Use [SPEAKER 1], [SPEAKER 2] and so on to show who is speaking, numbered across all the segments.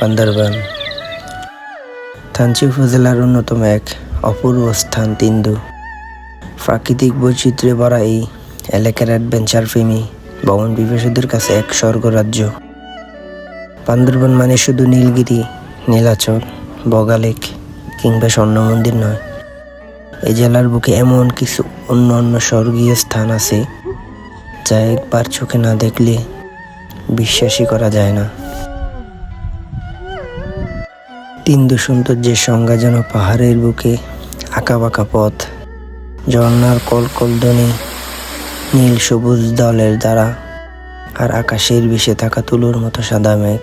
[SPEAKER 1] বান্দরবান। থানচি উপজেলার অন্যতম এক অপূর্ব স্থান তিন্দু। প্রাকৃতিক বৈচিত্র্যে ভরা এই এলাকার অ্যাডভেঞ্চার প্রেমী ভ্রমণ বিবেচকদের কাছে এক স্বর্গরাজ্য। বান্দরবান মানে শুধু নীলগিরি, নীলাচল, বগালেক কিংবা স্বর্ণ মন্দির নয়। এই জেলার বুকে এমন কিছু অন্য অন্য স্বর্গীয় স্থান আছে যা একবার চোখে না দেখলে বিশ্বাসই করা যায় না। তিন্দু সৌন্দর্যের সংজ্ঞা যেন পাহাড়ের বুকে আঁকাবাঁকা পথ, ঝর্ণার কলকলধ্বনি নীল সবুজ দলের দ্বারা, আর আকাশের বিষে থাকা তুলোর মতো সাদা মেঘ।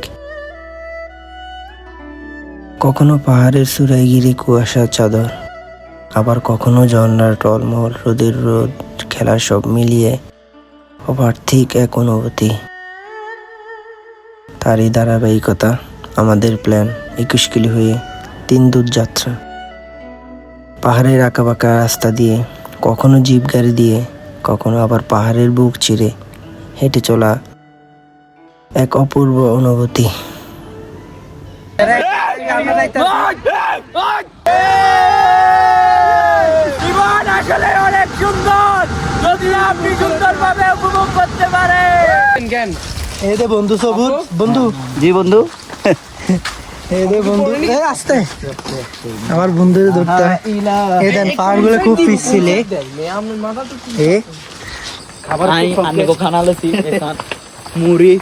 [SPEAKER 1] কখনো পাহাড়ের চূড়ায় গিরি কুয়াশার চাদর, আবার কখনো ঝর্নার টলমল রোদের রোদ খেলা সব মিলিয়ে অপার্থিক এক অনুভূতি। তারই ধারাবাহিকতা আমাদের প্ল্যান একুশ কিলো হয়ে তিন দূর যাত্রা। পাহাড়ের আঁকাবাঁকা রাস্তা দিয়ে কখনো জিপ গাড়ি দিয়ে কখনো আবার পাহাড়ের বুক চিরে হেঁটে চলা এক অপূর্ব অনুভূতি।
[SPEAKER 2] জীবন আসলে অনেক সুন্দর। যদি আপনি সুন্দরভাবে উপভোগ করতে পারেন।
[SPEAKER 3] এই দে বন্ধু সবুজ বন্ধু।
[SPEAKER 2] জি বন্ধু।
[SPEAKER 3] এই দে বন্ধু। এই আস্তে। আমার বন্ধু ধরতে এই দেন পাহাড়গুলো খুব পিছছিলে এ
[SPEAKER 2] আমি খানা লেছি মুড়ি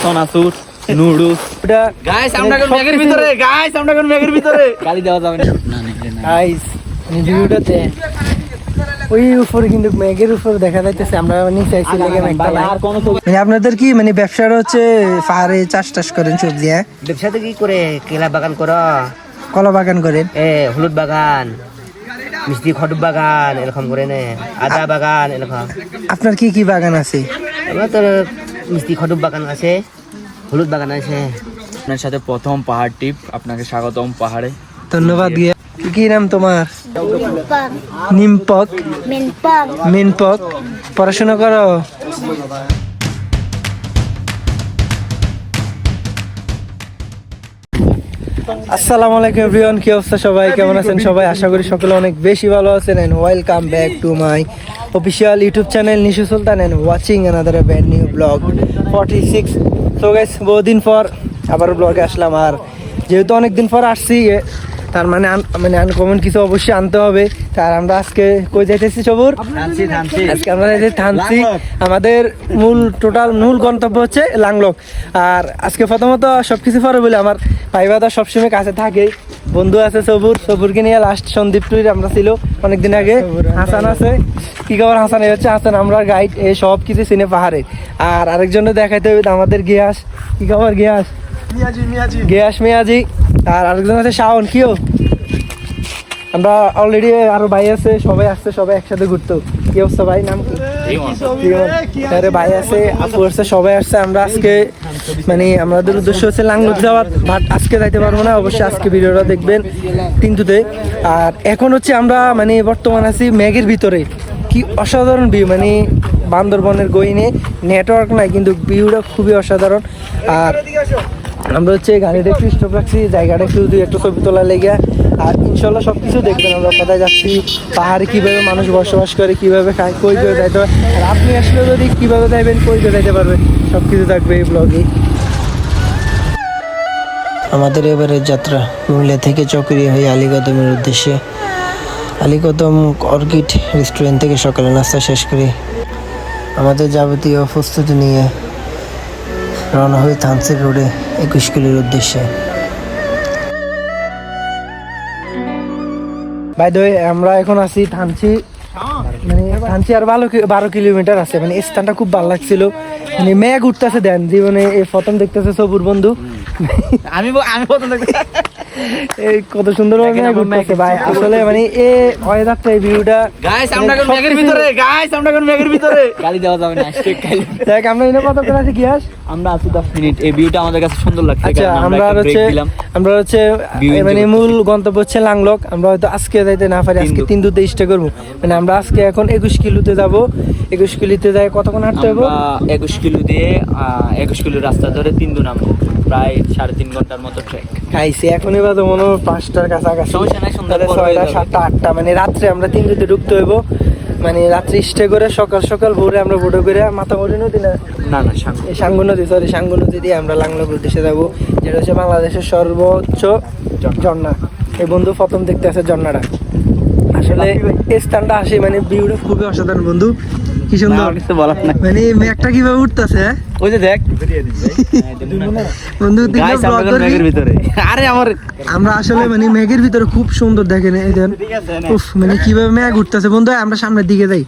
[SPEAKER 2] সোনাসুর নুডলস।
[SPEAKER 3] ওটা
[SPEAKER 2] গাইস আমরা কোন ব্যাগের ভিতরে? গাইস আমরা কোন ব্যাগের ভিতরে? গালি দেওয়া যাবে না।
[SPEAKER 3] আইস ভিউটাতে ওই উপরে কিন্তু মেঘের উপরে দেখা যাইতেছে আমরা নিচে আইছি লেগে
[SPEAKER 2] আর কোন
[SPEAKER 3] মানে আপনাদের কি মানে ব্যবসাটা হচ্ছে পাহাড়ে চাষ টাস করেন সবজি হ্যাঁ?
[SPEAKER 4] ব্যবসাতে কি করে? কেলা বাগান করো।
[SPEAKER 3] কলা বাগান করেন?
[SPEAKER 4] এ হলুদ বাগান মিষ্টি খটুব বাগান এরকম করে নে। আদা বাগান এরকম।
[SPEAKER 3] আপনার কি কি বাগান আছে?
[SPEAKER 4] আমার তো মিষ্টি খটুব বাগান আছে হলুদ বাগান আছে।
[SPEAKER 2] আপনার সাথে প্রথম পাহাড় টিপ আপনাকে স্বাগতম পাহাড়ে।
[SPEAKER 3] ধন্যবাদ গিয়া কি নাম তোমার? নিমপক। মিনপক পড়াশোনা করো? আসসালামু আলাইকুম এভরিওয়ান, কি অবস্থা সবাই? কেমন আছেন সবাই? আশা করি সকলে অনেক বেশি ভালো আছেন। And welcome back to my official YouTube channel Nishu Sultan and watching another bad new blog forty six so guys বহুদিন পর আবার ব্লগে আসলাম। আর যেহেতু অনেক দিন পর আসছি তার মানে আন- মানে আনকমন কিছু অবশ্যই আনতে হবে। তার আমরা আজকে কই যাইতেছি সবুর আজকে আমরা থানছি আমাদের মূল টোটাল মূল গন্তব্য হচ্ছে লাংলক। আর আজকে প্রথমত সবকিছু পরে বলে আমার ভাই বাদা সবসময় কাছে থাকে। বন্ধু আছে সবুর সবুরকে নিয়ে লাস্ট সন্দীপ টুইর আমরা ছিল অনেকদিন আগে। হাসান আছে। কি খবর হাসান? এই হচ্ছে হাসান আমরা গাইড এই সব কিছু চিনে পাহাড়ে। আর আরেকজনে দেখাইতে হবে আমাদের গিয়াস। কি খবর গিয়াস? গিয়াস মিয়াজি আর আরেকজন আছে শাওন কিও? আমরা অলরেডি আরও ভাই আছে সবাই আসছে সবাই একসাথে ঘুরতো। কি অবস্থা ভাই নাম কি? আরে ভাই আছে আপু আসছে সবাই আসছে আমরা আজকে মানে আমাদের উদ্দেশ্য হচ্ছে লাংলুক যাওয়ার বাট আজকে যাইতে পারব না অবশ্যই আজকে ভিডিওটা দেখবেন তিনটুতে। আর এখন হচ্ছে আমরা মানে বর্তমান আছি ম্যাগের ভিতরে। কি অসাধারণ ভিউ মানে বান্দরবনের গইনে নেটওয়ার্ক নাই কিন্তু ভিউটা খুবই অসাধারণ। আর আমরা হচ্ছে গাড়িটা একটু স্টপ রাখছি, জায়গাটা একটু দুই একটা ছবি তোলা লেগে আর ইনশাল্লাহ সব কিছু দেখবেন আমরা কোথায় যাচ্ছি, পাহাড়ে কীভাবে মানুষ বসবাস করে, কীভাবে খায়, কই করে যাইতে হয় আর আপনি আসলে যদি কীভাবে যাইবেন, কই করে যাইতে পারবেন সব কিছু থাকবে এই ব্লগে
[SPEAKER 1] আমাদের এবারের যাত্রা কুমিল্লা থেকে চকরিয়া হয়ে আলীগদমের উদ্দেশ্যে। আলীগদম অর্কিড রেস্টুরেন্ট থেকে সকালে নাস্তা শেষ করে আমাদের যাবতীয় প্রস্তুতি নিয়ে রওনা হয়ে থানসের রোডে একুশ কিলোর উদ্দেশ্যে।
[SPEAKER 3] ভাই দই আমরা এখন আছি থানসি। মানে থানচি আর বারো বারো কিলোমিটার আছে। মানে এই স্থানটা খুব ভালো লাগছিল। মানে মেঘ উঠতেছে দেন। জীবনে এই প্রথম দেখতেছে সবুর বন্ধু।
[SPEAKER 2] আমি আমি প্রথম দেখতে
[SPEAKER 3] এই কত সুন্দর ঘুরতেছে ভাই। আসলে মানে এ ওয়েদারটা এই ভিউটা
[SPEAKER 2] গাইস আমরা এখন মেঘের ভিতরে গাইস আমরা এখন মেঘের ভিতরে। গালি দেওয়া যাবে না
[SPEAKER 3] দেখ আমরা এনে কত করে আছি কি আস
[SPEAKER 2] আমরা আছি 10 মিনিট। এই ভিউটা আমাদের কাছে সুন্দর লাগছে
[SPEAKER 3] আচ্ছা আমরা হচ্ছে আমরা হচ্ছে মানে মূল গন্তব্য হচ্ছে লাংলক। আমরা হয়তো আজকে যাইতে না পারি আজকে
[SPEAKER 2] তিনদু।
[SPEAKER 3] তিনদুতে স্টে করব। মানে আমরা আজকে এখন একুশ কিলোতে যাব। একুশ কিলোতে যাই কতক্ষণ হাঁটতে হবে?
[SPEAKER 2] আমরা 21 কিলো দিয়ে আহ, 21 কিলো রাস্তা ধরে তিন দু নামবো। প্রায় সাড়ে তিন ঘণ্টার মতো ট্রেক
[SPEAKER 3] খাইছি। এখন এবার তো মনে হয় পাঁচটার কাছাকাছি।
[SPEAKER 2] হয়ে
[SPEAKER 3] ছয়টা সাতটা আটটা। মানে রাত্রে আমরা তিনটুতে ঢুকতে হইব। মানে রাত্রে স্টে করে সকাল সকাল ভোরে আমরা বোটো করে মাথামুড়ি নদী না?
[SPEAKER 2] না না
[SPEAKER 3] সাঙ্গু। নদী সরি সাঙ্গু নদী দিয়ে আমরা লাংলক উদ্দেশ্যে যাব। যেটা হচ্ছে বাংলাদেশের সর্বোচ্চ ঝর্ণা। এই বন্ধু প্রথম দেখতে আছে ঝর্ণাটা। আসলে এই স্থানটা আসে মানে ভিউটা খুবই অসাধারণ বন্ধু। কি সুন্দর।
[SPEAKER 2] কিছু বলার
[SPEAKER 3] মানে মেঘটা কীভাবে উঠতেছে
[SPEAKER 2] ওই যে দেখ।
[SPEAKER 3] বন্ধু
[SPEAKER 2] ভিতরে। আরে আমার
[SPEAKER 3] আমরা আসলে মানে মেঘের ভিতরে খুব সুন্দর দেখেন এই দেন উফ মানে কীভাবে মেঘ উঠতেছে। বন্ধু আমরা সামনের দিকে যাই।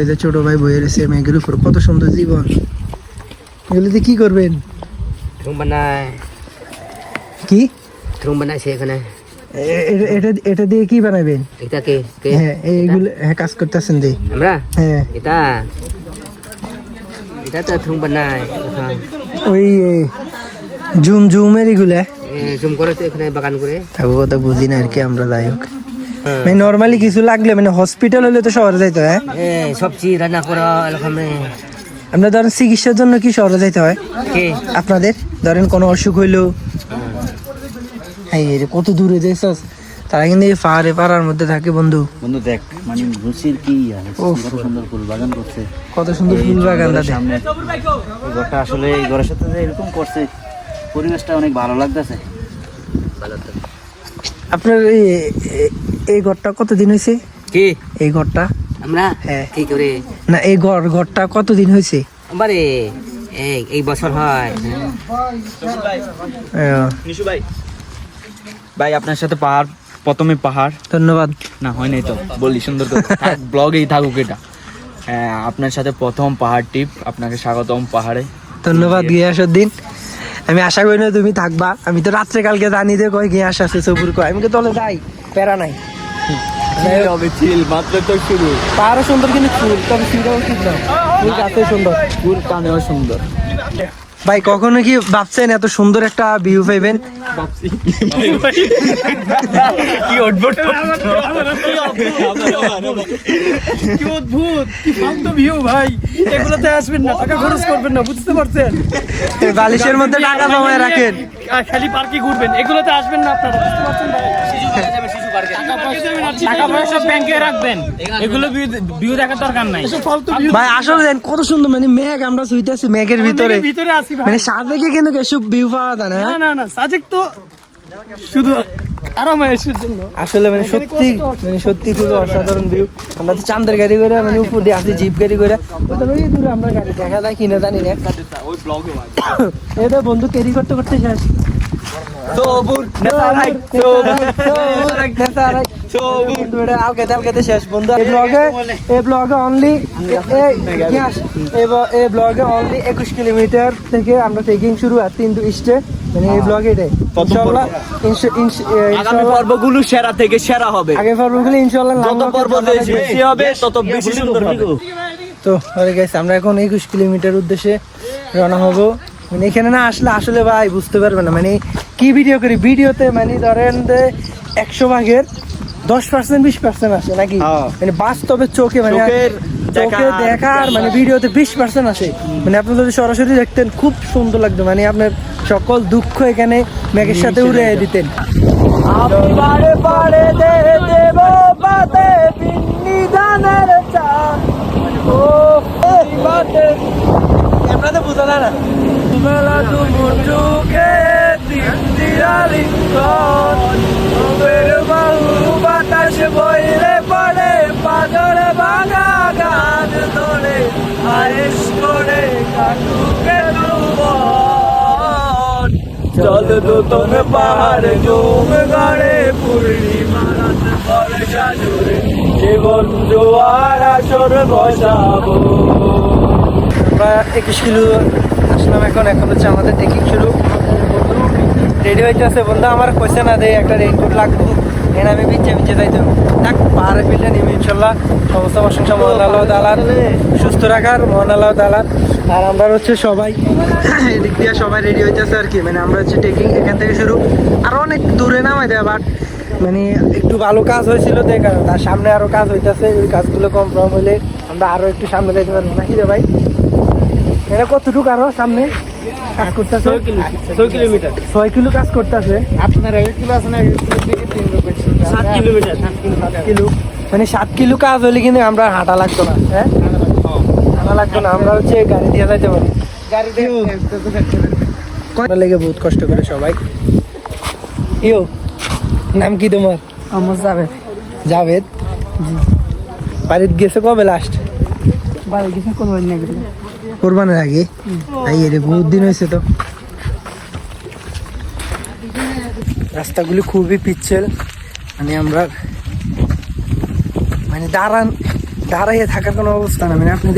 [SPEAKER 3] এই যে ছোট ভাই বইয়ে রয়েছে মেঘের উপর। কত সুন্দর জীবন। এগুলোতে কি করবেন?
[SPEAKER 4] বানায়।
[SPEAKER 3] কি?
[SPEAKER 4] রুম বানাইছে এখানে।
[SPEAKER 3] এটা এটা দিয়ে কি বানাবেন
[SPEAKER 4] এটা কে?
[SPEAKER 3] হ্যাঁ এইগুলো হ্যাঁ কাজ করতেছেন দি।
[SPEAKER 4] আমরা?
[SPEAKER 3] হ্যাঁ।
[SPEAKER 4] এটা? এটা তো রুম বানায়
[SPEAKER 3] ওই জুম জুমের এগুলা
[SPEAKER 4] জুম করে তো এখানে বাগান করে
[SPEAKER 3] থাকো কথা বুঝি না আর কি আমরা যাই হোক। মানে নর্মালি কিছু লাগলে মানে হসপিটাল হলে তো শহরে যাইতে হয়
[SPEAKER 4] সবজি রান্না করা এরকম
[SPEAKER 3] আমরা ধরেন চিকিৎসার জন্য কি শহরে যাইতে হয় আপনাদের ধরেন কোনো অসুখ হইল হ্যাঁ কত দূরে যাইছস তারা কিন্তু এই পাহাড়ে পাড়ার মধ্যে থাকে বন্ধু।
[SPEAKER 2] বন্ধু দেখ মানে রুচির কি। কত সুন্দর ফুল বাগান করছে।
[SPEAKER 3] কত সুন্দর ফুল বাগান
[SPEAKER 2] সামনে এই ঘরটা আসলে এই ঘরের সাথে যে এরকম করছে পরিবেশটা অনেক ভালো লাগতেছে।
[SPEAKER 3] আপনার এই ঘরটা কতদিন হয়েছে?
[SPEAKER 4] কে?
[SPEAKER 3] এই ঘরটা?
[SPEAKER 4] আমরা?
[SPEAKER 3] হ্যাঁ।
[SPEAKER 4] কি করে?
[SPEAKER 3] না এই ঘর ঘরটা কতদিন হয়েছে?
[SPEAKER 4] আমারে? এই এই বছর হয়।
[SPEAKER 2] ভাই। ভাই আপনার সাথে পাহাড় প্রথমে পাহাড়।
[SPEAKER 3] ধন্যবাদ।
[SPEAKER 2] না হয় নাই তো। বলি সুন্দর করে ব্লগেই থাকুক এটা। হ্যাঁ আপনার সাথে প্রথম পাহাড় টিপ আপনাকে স্বাগতম পাহাড়ে।
[SPEAKER 3] ধন্যবাদ গিয়াসের দিন আমি আশা করি না তুমি থাকবা। আমি তো রাত্রে কালকে জানি দে কয় গিয়াস আছে সবুর কয়। আমি তো তলে যাই প্যারা নাই।
[SPEAKER 2] হবে চিল মাত্র তো শুরু।
[SPEAKER 3] পাহাড়ও সুন্দর কিন্তু ফুল তবে ফুল গাছে সুন্দর।
[SPEAKER 2] ফুল কানেও সুন্দর।
[SPEAKER 3] ভাই কখনো কি ভাবছেন এত সুন্দর একটা ভিউ পাইবেন?
[SPEAKER 2] কি অদ্ভুত।
[SPEAKER 3] কি অদ্ভুত ভিউ ভাই। এগুলোতে আসবেন না টাকা খরচ করবেন না বুঝতে পারছেন? বালিশের মধ্যে টাকা জমায় রাখেন।
[SPEAKER 5] খালি পার্কে ঘুরবেন এগুলোতে আসবেন না আপনারা বুঝতে পারছেন ভাই? টাকা পয়সা ব্যাংকে রাখবেন। এগুলো ভিউ দেখার দরকার নাই।
[SPEAKER 3] ভাই আসলে দেন কত সুন্দর মানে মেঘ আমরা শুইতেছি মেঘের ভিতরে।
[SPEAKER 5] ভিতরে আসি
[SPEAKER 3] মানে সাজেকে কিন্তু এসব ভিউ পাওয়া যায় না
[SPEAKER 5] না না না সাজেক তো শুধু
[SPEAKER 3] আসলে মানে সত্যি মানে সত্যি খুবই অসাধারণ ভিউ আমরা তো চান্দের গাড়ি করে মানে উপর দিয়ে আসি জিপ গাড়ি করে। ওই দূরে আমরা গাড়ি দেখা যায় কিনা জানি না। এটা বন্ধু ক্যারি করতে করতে শেষ
[SPEAKER 2] সবুর
[SPEAKER 3] বন্ধু, এটা আলকাতে আলকাতে শেষ বন্ধু এই ব্লগে এই ব্লগে অনলি এই ব্লগে অনলি একুশ কিলোমিটার থেকে আমরা ট্রেকিং শুরু আর তিনটু স্টে মানে এই ব্লগে এটাই।
[SPEAKER 2] আগামী পর্বগুলো সেরা থেকে সেরা হবে।
[SPEAKER 3] আগে পর্বগুলো ইনশাল্লাহ
[SPEAKER 2] যত পর্ব বেশি হবে তত বেশি সুন্দর হবে।
[SPEAKER 3] তো। হয়ে গেছে আমরা এখন একুশ কিলোমিটার উদ্দেশ্যে রওনা হব। মানে এখানে না আসলে আসলে ভাই বুঝতে পারবে না। মানে কি ভিডিও করি? ভিডিওতে মানে ধরেন যে একশো ভাগের দশ পার্সেন্ট বিশ পার্সেন্ট আসে নাকি?
[SPEAKER 2] হ্যাঁ।
[SPEAKER 3] মানে বাস্তবে চোখে মানে চোখে দেখার মানে ভিডিওতে বিশ পার্সেন্ট আসে। মানে আপনি যদি সরাসরি দেখতেন খুব সুন্দর লাগতো। মানে আপনার সকল দুঃখ এখানে মেঘের সাথে উড়ে দিতেন। বারে বারে দে দেব পাতে পিন্নি দানের চা ও বাতে ক্যামেরাতে বোঝা না। বেলা তুমুর চোখে তিন দিয়ালিঙ্গন বের বাহু বাতাস বইলে পড়ে পাদর ভাঙা গান ধরে আয়েস করে কাটুকে জল দোতন পাহাড় জম গাড়ে, পূর্ণিমা রাত বর্ষা জুড়ে জীবন জোয়ার আসর বসাবো। আমরা একুশ কিলো আসলাম এখন এখন হচ্ছে আমাদের ট্রেকিং শুরু। রেডি হইতেছে বন্ধু আমার কইছে না দেয় একটা রেইনকোট লাগবো। এখানে আমি বিচ্ছে বিচ্ছে যাইতে দেখ পাহাড়ে ফিল্ডে নেমে ইনশাল্লাহ। সমস্ত প্রশংসা মোহন আল্লাহ তালার সুস্থ রাখার মোহন আল্লাহ তালার আর আমরা হচ্ছে সবাই এদিক দিয়ে সবাই রেডি হইতেছে আর কি। মানে আমরা হচ্ছে টেকিং এখান থেকে শুরু। আরও অনেক দূরে নামাই দেয় বাট মানে একটু ভালো কাজ হয়েছিল তো এই কারণে। তার সামনে আরও কাজ হইতেছে ওই কাজগুলো কমপ্রম হলে আমরা আরও একটু সামনে যাইতে পারব। নাকি রে ভাই? এটা কতটুকু আরও সামনে? কাজ করতেছে?
[SPEAKER 5] ছয় কিলোমিটার।
[SPEAKER 3] ছয় কিলো কাজ করতেছে।
[SPEAKER 5] আপনার এক কিলো আছে না সাত কিলোমিটার। সাত
[SPEAKER 3] কিলো। মানে সাত কিলো কাজ হলে কিন্তু আমরা হাঁটা লাগতো না হ্যাঁ? হাঁটা লাগতো না আমরা হচ্ছে গাড়ি দিয়ে যাইতে পারি।
[SPEAKER 5] গাড়িতে
[SPEAKER 3] কয়টা লেগে বহুত কষ্ট করে সবাই। ইও নাম কি তোমার?
[SPEAKER 5] আমার যাবে
[SPEAKER 3] জাভেদ? বাড়িতে গেছে কবে লাস্ট
[SPEAKER 5] বাড়ি কিছু করবেন না
[SPEAKER 3] কোরবানের আগে। এই রে বহুত দিন হয়েছে তো। রাস্তাগুলি খুবই পিচ্ছিল। মানে আমরা মানে দাঁড়ান দাঁড়াইয়ে থাকার কোনো অবস্থা না। মানে আপনি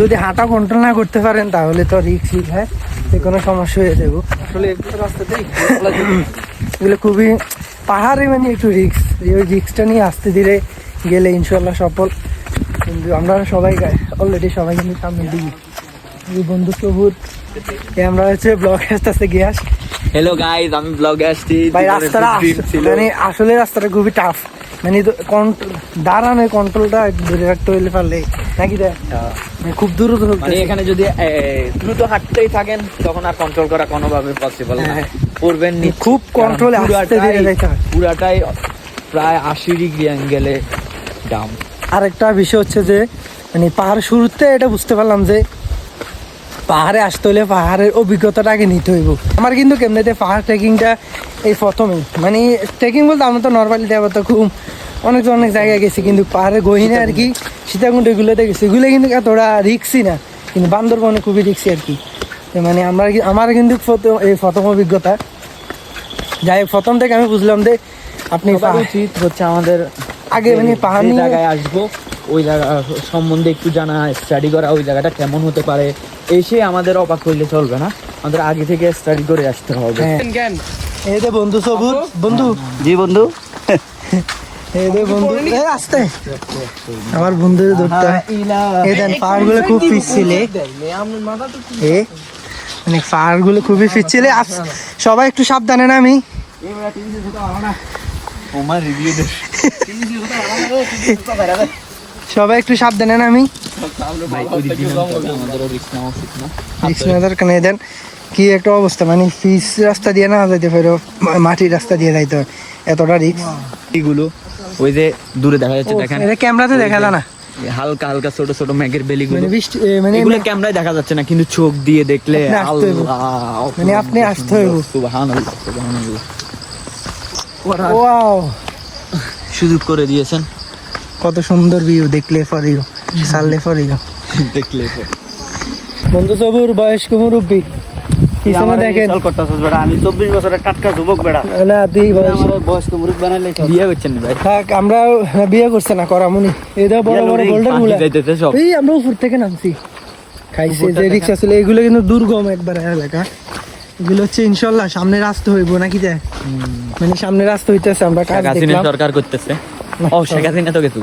[SPEAKER 3] যদি হাঁটা কন্ট্রোল না করতে পারেন, তাহলে তো রিক্স হয়? যে কোনো সমস্যা হয়ে যাব। আসলে রাস্তাতেই এগুলো খুবই পাহাড়ে মানে একটু রিক্স ওই রিক্সটা নিয়ে আসতে ধীরে গেলে ইনশাল্লাহ সফল। কিন্তু আমরা সবাই অলরেডি সবাই কিন্তু সামনে দিই। এই বন্ধু সবুর আমরা হচ্ছে ব্লগ আসতে গ্যাস
[SPEAKER 2] হ্যালো গাইজ আমি ব্লগে আসছি।
[SPEAKER 3] ভাই রাস্তাটা। মানে আসলে রাস্তাটা খুবই টাফ মানে দাঁড়ানো কন্ট্রোলটা ধরে রাখতে হইলে পারলে নাকি দেখ মানে খুব দূর
[SPEAKER 2] মানে এখানে যদি দ্রুত হাঁটতেই থাকেন তখন আর কন্ট্রোল করা কোনোভাবে পসিবল না।
[SPEAKER 3] হ্যাঁ।
[SPEAKER 2] করবেন নিশ্চিত,
[SPEAKER 3] খুব control
[SPEAKER 2] পুরাটাই-
[SPEAKER 3] হয়।
[SPEAKER 2] প্রায় আশি ডিগ্রি অ্যাঙ্গেলে ডাম
[SPEAKER 3] আরেকটা বিষয় হচ্ছে যে মানে পাহাড় শুরুতে এটা বুঝতে পারলাম যে পাহাড়ে আসতে হলে পাহাড়ের অভিজ্ঞতাটা আগে নিতে হইব। আমার কিন্তু কেমনিতে পাহাড় ট্রেকিংটা এই প্রথমেই। মানে ট্রেকিং বলতে আমরা তো নর্মালি দেবো তো খুব অনেক অনেক জায়গায় গেছি কিন্তু পাহাড়ে গহিনে আর কি সীতাকুণ্ড এগুলোতে গেছি। এগুলো কিন্তু এতটা রিক্সি না কিন্তু বান্দরবনে খুবই রিক্সি আর কি। মানে আমরা আমার কিন্তু প্রথম- এই প্রথম অভিজ্ঞতা। যাই প্রথম থেকে আমি বুঝলাম যে আপনি
[SPEAKER 2] উচিত হচ্ছে আমাদের
[SPEAKER 3] আগে মানে পাহাড়
[SPEAKER 2] জায়গায় আসব ওই জায়গা সম্বন্ধে একটু জানা স্টাডি করা ওই জায়গাটা কেমন হতে পারে এসে আমাদের অবাক হইলে চলবে না আমাদের আগে থেকে স্টাডি করে আসতে হবে
[SPEAKER 3] হ্যাঁ এই যে বন্ধু সবুজ বন্ধু
[SPEAKER 4] জি বন্ধু
[SPEAKER 3] এই বন্ধু এই আসতে আমার বন্ধু ধরতে এই দেন পাহাড় খুব পিছছিলে এ মানে পাহাড় খুবই পিছছিলে সবাই একটু সাবধানে না আমি সবাই একটু সাবধানে দেন কি একটা অবস্থা মানে রাস্তা দিয়ে না যাইতে পারো মাটির রাস্তা দিয়ে যাইতে এতটা রিক্স
[SPEAKER 2] এগুলো ওই যে দূরে দেখা যাচ্ছে দেখেন
[SPEAKER 3] এটা ক্যামেরাতে দেখা না
[SPEAKER 2] হালকা হালকা ছোট ছোট মেঘের বেলিগুলো
[SPEAKER 3] মানে মানে
[SPEAKER 2] এগুলো ক্যামেরায় দেখা যাচ্ছে না কিন্তু চোখ দিয়ে দেখলে
[SPEAKER 3] আপনি আসতে হইব।
[SPEAKER 2] আল্লাহ,
[SPEAKER 3] মানে আপনি আসতে হইব।
[SPEAKER 2] সুবহানাল্লাহ, সুবহানাল্লাহ।
[SPEAKER 3] ওয়াও
[SPEAKER 2] সুযোগ করে দিয়েছেন।
[SPEAKER 3] কত সুন্দর ভিউ দেখলে ফরিও সারলে ফরিও
[SPEAKER 2] দেখলে
[SPEAKER 3] বন্ধু সবুর বয়স্ক মুরব্বী পিছনে দেখেন?
[SPEAKER 4] আমি চব্বিশ বছরের টাটকা যুবক বেড়া।
[SPEAKER 3] না তুই
[SPEAKER 4] বয়স্ক মুরুখ বানাইলে
[SPEAKER 2] বিয়ে করছেন ভাই।
[SPEAKER 3] থাক আমরা বিয়ে করছে না করামুনি। এটা বড় বড় গোল্ডেনগুলা।
[SPEAKER 2] পাখি যাইতেছে সব।
[SPEAKER 3] এই আমরা উপর থেকে নামছি। খাইছে যে রিক্সা ছিল এগুলো কিন্তু দুর্গম একবার এলাকা। এগুলো হচ্ছে ইনশাল্লাহ সামনে রাস্তা হইব নাকি দেখ মানে সামনে রাস্তা হইতেছে আমরা কাজ দেখলাম।
[SPEAKER 2] সরকার করতেছে। ও শেখ হাসিনা তো গেছে।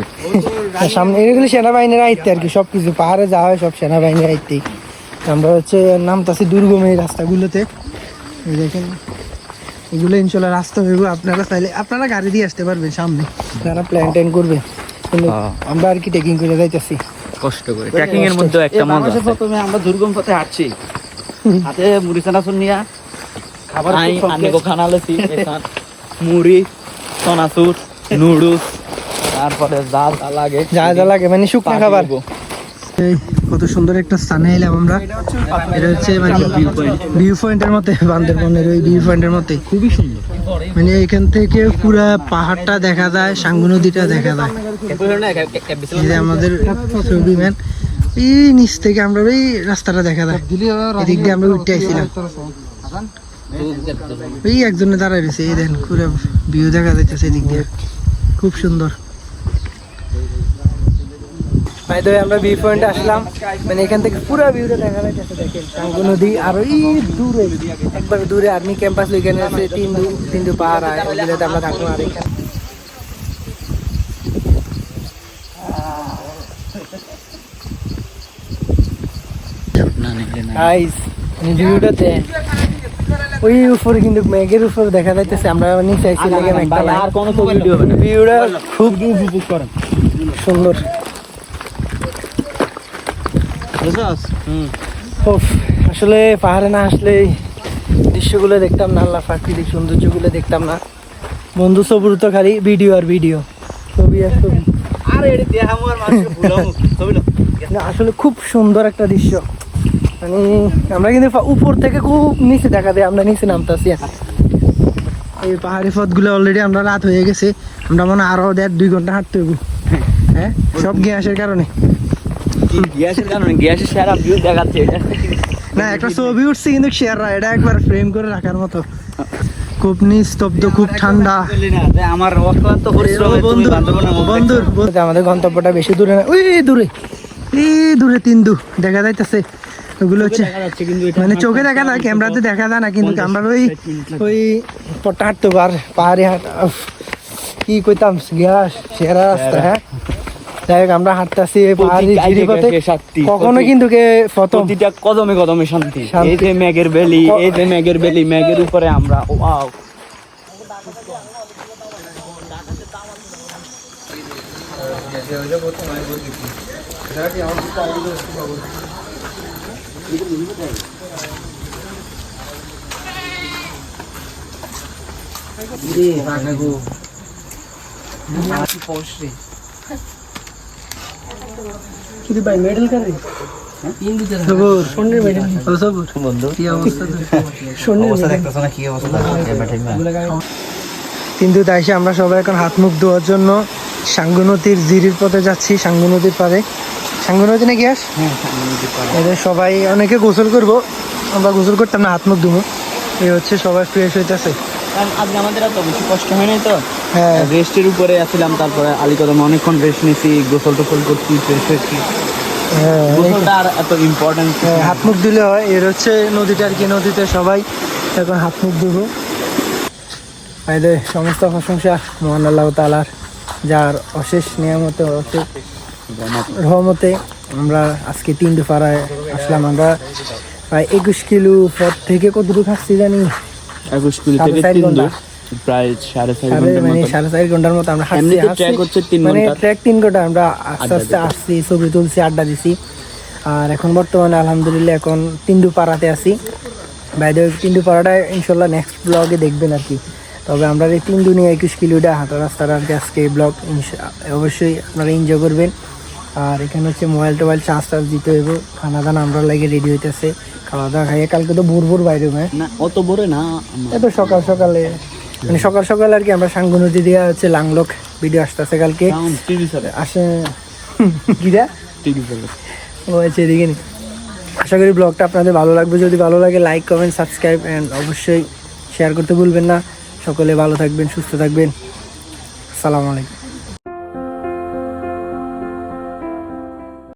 [SPEAKER 3] সামনে এগুলো সেনাবাহিনীর আইতে আর কি সবকিছু পাহাড়ে যাওয়া হয় সব সেনাবাহিনীর আইতেই আমরা হচ্ছে নামতাছি দুর্গম এই রাস্তাগুলোতে। দেখেন। এগুলো ইনশাল্লাহ রাস্তা হইব আপনারা চাইলে আপনারা গাড়ি দিয়ে আসতে পারবেন সামনে। যারা প্ল্যান ট্যান করবে। আমরা আর কি টেকিং করে যাইতেছি।
[SPEAKER 2] কষ্ট করে। ট্রেকিং এর মধ্যে একটা মজা আছে।
[SPEAKER 4] প্রথমে আমরা দুর্গম পথে হাঁটছি। হাতে মুড়ি চানাচুর নিয়ে। খাবার
[SPEAKER 2] খানা এখান মুড়ি নুডলস তারপরে যা যা লাগে।
[SPEAKER 3] যা যা লাগে মানে শুকনো খাবার। কত সুন্দর একটা স্থানে এলাম আমরা। এটা হচ্ছে মানে ভিউ পয়েন্ট। ভিউ পয়েন্টের মধ্যে বান্দরবনের ওই ভিউ পয়েন্টের মধ্যে। খুবই সুন্দর। মানে এখান থেকে পুরা পাহাড়টা দেখা যায় সাঙ্গু নদীটা দেখা যায়। যে আমাদের ছবি ম্যান এই নিচ থেকে আমরা এই রাস্তাটা দেখা যায়। এদিক দিয়ে আমরা উঠে আইছিলাম এই একজনে দাঁড়ায় রয়েছে এই দেন পুরো ভিউ দেখা যাইতেছে এদিক দিয়ে। খুব সুন্দর। ভাই তো আমরা ভিউ পয়েন্টে আসলাম। মানে এখান থেকে পুরো ভিউটা দেখা যাচ্ছে দেখেন টাঙ্গু নদী আর ওই দূরে একবার দূরে আর্মি ক্যাম্পাস ওইখানে আছে তিনদু তিনদু পাহাড় আর ওইগুলোতে আমরা থাকব আর এখানে। গাইস ভিউটাতে ওই উপরে কিন্তু মেঘের উপরে দেখা যাইতেছে আমরা নিচে আইছি লেগে মেঘটা।
[SPEAKER 2] আর কোনো তো ভিডিও হবে না।
[SPEAKER 3] ভিউটা খুব সুন্দর। উফ, আসলে পাহাড়ে না আসলে দৃশ্যগুলো দেখতাম না আল্লাহ প্রাকৃতিক সৌন্দর্যগুলো দেখতাম না। বন্ধু সবুর তো খালি ভিডিও আর ভিডিও। ছবি আর ছবি। আসলে খুব সুন্দর একটা দৃশ্য। মানে আমরা কিন্তু উপর থেকে খুব নিচে দেখা যায় আমরা নিচে নামতেছি এই পাহাড়ি পথগুলো অলরেডি আমরা রাত হয়ে গেছে আমরা মনে আরও দেড় দুই ঘণ্টা হাঁটতে হইব। হ্যাঁ? সব গ্যাসের কারণে।
[SPEAKER 2] গ্যাসের কারণে? গ্যাসের সারা ভিউ দেখাচ্ছে।
[SPEAKER 3] না একটা ছবি উঠছে কিন্তু শেয়ার এটা একবার ফ্রেম করে রাখার মতো। খুব নিস্তব্ধ খুব ঠান্ডা।
[SPEAKER 2] আমার
[SPEAKER 3] বন্ধু বন্ধুর আমাদের গন্তব্যটা বেশি দূরে না ওই দূরে। এই দূরে তিন দু দেখা যাইতেছে। ওগুলো হচ্ছে মানে চোখে দেখা যায় ক্যামেরাতে দেখা যায় না কিন্তু আমরা ওই ওই পট্টা হাঁটতে পার পাহাড়ি হাঁট কি কইতাম গ্যাস সেরা রাস্তা হ্যাঁ? যাই হোক আমরা হাঁটতেছি পাহাড়ি
[SPEAKER 2] প্রতিটা
[SPEAKER 3] পথে। কখনো কিন্তু কে প্রথম।
[SPEAKER 2] প্রতিটা কদমে কদমে শান্তি। এই যে মেঘের বেলি এই যে মেঘের বেলি মেঘের উপরে আমরা ওয়াও।
[SPEAKER 3] শুধু ভাই মেডেল কারে সবুর সোনের মেডেল ও কিন্তু তাই সে আমরা সবাই এখন হাত মুখ ধোয়ার জন্য সাঙ্গু নদীর জিরির পথে যাচ্ছি সাঙ্গু নদীর পারে সাঙ্গু নদী নাকি আস এদের সবাই অনেকে গোসল করব আমরা গোসল করতাম না হাত মুখ ধুবো। এই হচ্ছে সবাই ফ্রেশ হইতেছে।
[SPEAKER 2] কারণ আমাদের এত বেশি কষ্ট হয় নাই তো?
[SPEAKER 3] হ্যাঁ।
[SPEAKER 2] রেস্টের উপরে আসছিলাম তারপরে আলিকদমে অনেকক্ষণ রেস্ট নিয়েছি গোসল টোসল করছি ফ্রেশ হয়েছি।
[SPEAKER 3] হ্যাঁ হ্যাঁ, হাত মুখ দিলে হয় এর হচ্ছে নদীটা আর কি নদীতে সবাই এখন হাত মুখ ধুবো। এদের সমস্ত প্রশংসা মহান আল্লাহ তালার যার অশেষ নিয়ামতে অশেষ রহমতে। আমরা আজকে তিন দুপাড়ায় আসলাম। আমরা প্রায় একুশ কিলো পথ থেকে কতটুকু থাকছি জানি?
[SPEAKER 2] একুশ কিলো থেকে তিন ঘণ্টা। প্রায় সাড়ে চার
[SPEAKER 3] মানে সাড়ে চার ঘণ্টার মতো আমরা হাঁটছি
[SPEAKER 2] এমনিতে
[SPEAKER 3] হাঁটছি।
[SPEAKER 2] ট্র্যাক হচ্ছে তিন
[SPEAKER 3] মানে ট্র্যাক তিন ঘণ্টা। আমরা আস্তে আস্তে আসছি ছবি তুলছি আড্ডা দিছি। আর এখন বর্তমানে আলহামদুলিল্লাহ এখন তিনডু পাড়াতে আছি। বাইরে তিনডু পাড়াটা ইনশাল্লাহ নেক্সট ব্লগে দেখবেন আর কি। তবে আমরা এই তিনডু নিয়ে একুশ কিলোটা হাঁটা রাস্তার আর কি আজকে ব্লগ অবশ্যই আপনারা এনজয় করবেন। আর এখানে হচ্ছে মোবাইল টোবাইল চার্জ টার্জ দিতে হইব। খানা দানা আমরা লাগে রেডি হইতেছে। খাওয়া দাওয়া খাইয়ে কালকে তো ভোর ভোর বাইরে হ্যাঁ
[SPEAKER 2] না অত ভোরে না।
[SPEAKER 3] এত সকাল সকালে। মানে সকাল সকাল আর কি আমরা সাঙ্গু নদী দিয়ে হচ্ছে লাংলোক ভিডিও আসতেছে কালকে। আসে
[SPEAKER 2] চলে।
[SPEAKER 3] ও আচ্ছা এদিকে। আশা করি ব্লগটা আপনাদের ভালো লাগবে। যদি ভালো লাগে লাইক কমেন্ট সাবস্ক্রাইব অ্যান্ড অবশ্যই শেয়ার করতে ভুলবেন না। সকলে ভালো থাকবেন সুস্থ থাকবেন। আসসালামু আলাইকুম।